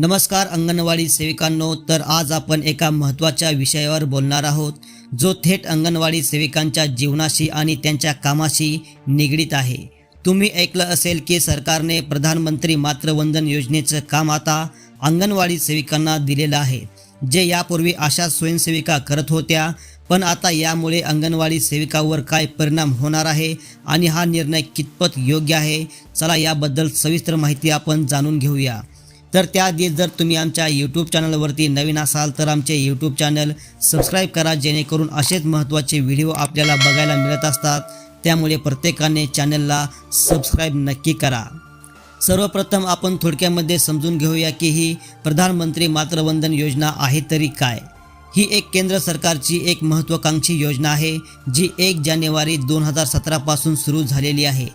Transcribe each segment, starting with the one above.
नमस्कार अंगणवाडी सेविकांनो तर आज आपण एका महत्त्वाच्या विषयावर बोलणार आहोत जो थेट अंगणवाडी सेविकांच्या जीवनाशी आणि त्यांच्या कामाशी निगडीत आहे. तुम्ही ऐकलं असेल की सरकारने प्रधानमंत्री मातृवंदन योजनेचं काम आता अंगणवाडी सेविकांना दिलेलं आहे. जे यापूर्वी अशा स्वयंसेविका करत होत्या पण आता यामुळे अंगणवाडी सेविकावर काय परिणाम होणार आहे आणि हा निर्णय कितपत योग्य आहे चला याबद्दल सविस्तर माहिती आपण जाणून घेऊया. तर त्याआधी जर तुम्ही आमच्या यूट्यूब चॅनलवरती नवीन असाल तर आमचे यूट्यूब चॅनल सबस्क्राईब करा जेणेकरून असेच महत्त्वाचे व्हिडिओ आपल्याला बघायला मिळत असतात. त्यामुळे प्रत्येकाने चॅनलला सबस्क्राईब नक्की करा. सर्वप्रथम आपण थोडक्यामध्ये समजून घेऊया की ही प्रधानमंत्री मातृवंदन योजना आहे तरी काय. ही एक केंद्र सरकारची एक महत्त्वाकांक्षी योजना आहे जी एक जानेवारी दोन हजार सतरापासून सुरू झालेली आहे.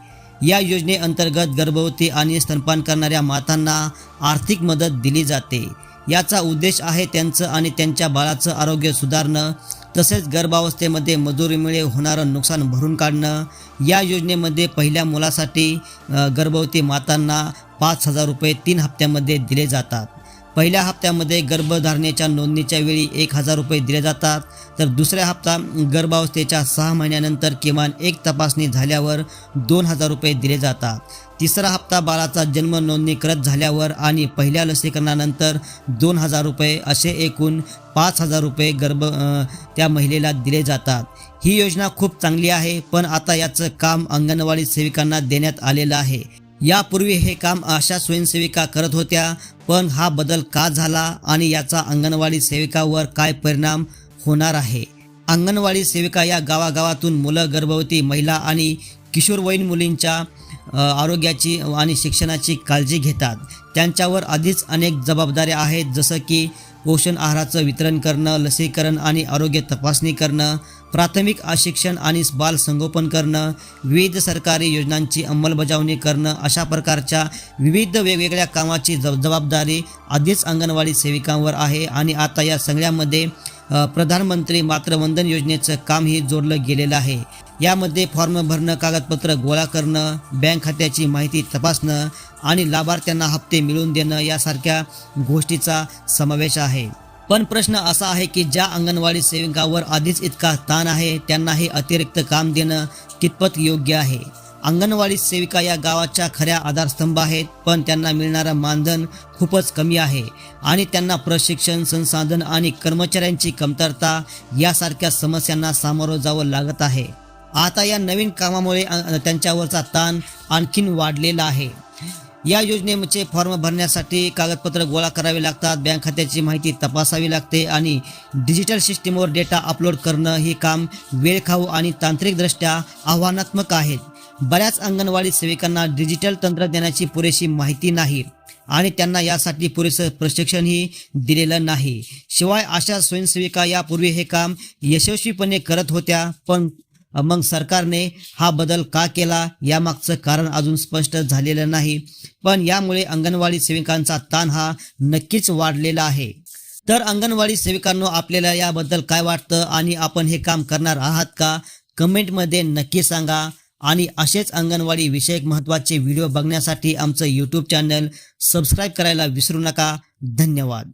या योजनेअंतर्गत गर्भवती आणि स्तनपान करणाऱ्या मातांना आर्थिक मदत दिली जाते. याचा उद्देश आहे त्यांचं आणि त्यांच्या बाळाचं आरोग्य सुधारणं तसेच गर्भावस्थेमध्ये मजुरीमुळे होणारं नुकसान भरून काढणं. या योजनेमध्ये पहिल्या मुलासाठी गर्भवती मातांना पाच हजार रुपये तीन हप्त्यामध्ये दिले जातात. पहिल्या हप्त्यामध्ये गर्भधारणेच्या नोंदणीच्या वेळी एक हजार रुपये दिले जातात. तर दुसऱ्या हप्ता गर्भावस्थेच्या सहा महिन्यानंतर किमान एक तपासणी झाल्यावर दोन हजार रुपये दिले जातात. तिसरा हप्ता बाळाचा जन्म नोंदणी करत झाल्यावर आणि पहिल्या लसीकरणानंतर दोन हजार रुपये असे एकूण पाच हजार रुपये गर्भ त्या महिलेला दिले जातात. ही योजना खूप चांगली आहे पण आता याचं काम अंगणवाडी सेविकांना देण्यात आलेलं आहे. यापूर्वी हे काम आशा स्वयंसेविका करत होत्या पण हा बदल का झाला आणि याचा अंगणवाडी सेविकावर काय परिणाम होणार आहे? अंगणवाडी सेविका या गावागावातून मुलं गर्भवती महिला आणि किशोरवयीन मुलींच्या आरोग्याची आणि शिक्षणाची काळजी घेतात. त्यांच्यावर आधीच अनेक जबाबदाऱ्या आहेत जसं की पोषण आहाराचं वितरण करणं लसीकरण आणि आरोग्य तपासणी करणं प्राथमिक शिक्षण आणि बाल संगोपन करणं विविध सरकारी योजनांची अंमलबजावणी करणं अशा प्रकारच्या विविध वेगवेगळ्या कामाची जब जबाबदारी आधीच अंगणवाडी सेविकांवर आहे आणि आता या सगळ्यामध्ये प्रधानमंत्री मातृवंदन योजनेचं कामही जोडलं गेलेलं आहे. यामध्ये फॉर्म भरणं कागदपत्र गोळा करणं बँक खात्याची माहिती तपासणं आणि लाभार्थ्यांना हप्ते मिळवून देणं यासारख्या गोष्टीचा समावेश आहे. पण प्रश्न असा आहे की ज्या अंगणवाडी सेविकावर आधीच इतका ताण आहे त्यांना हे अतिरिक्त काम देणं कितपत योग्य आहे? अंगणवाडी सेविका या गावाच्या खऱ्या आधारस्तंभ आहेत पण त्यांना मिळणारं मानधन खूपच कमी आहे आणि त्यांना प्रशिक्षण संसाधन आणि कर्मचाऱ्यांची कमतरता यासारख्या समस्यांना सामोरं जावं लागत आहे. आता या नवीन कामामुळे त्यांच्यावरचा ताण आणखीन वाढलेला आहे. या योजनेचे फॉर्म भरण्यासाठी कागदपत्र गोळा करावे लागतात. बँक खात्याची माहिती तपासावी लागते आणि डिजिटल सिस्टीमवर डेटा अपलोड करणं हे काम वेळखाऊ आणि तांत्रिकदृष्ट्या आव्हानात्मक आहेत बऱ्याच अंगणवाडी सेविकांना डिजिटल तंत्रज्ञानाची पुरेशी माहिती नाही आणि त्यांना यासाठी पुरेसं प्रशिक्षणही दिलेलं नाही. शिवाय अशा स्वयंसेविका यापूर्वी हे काम यशस्वीपणे करत होत्या पण मग सरकारने हा बदल का केला यामागचं कारण अजून स्पष्ट झालेलं नाही. पण यामुळे अंगणवाडी सेविकांचा ताण हा नक्कीच वाढलेला आहे. तर अंगणवाडी सेविकांनो आपल्याला याबद्दल काय वाटतं आणि आपण हे काम करणार आहात का? कमेंटमध्ये नक्की सांगा. आणि असेच अंगणवाडी विषयक महत्त्वाचे व्हिडिओ बघण्यासाठी आमचं यूट्यूब चॅनल सबस्क्राईब करायला विसरू नका. धन्यवाद.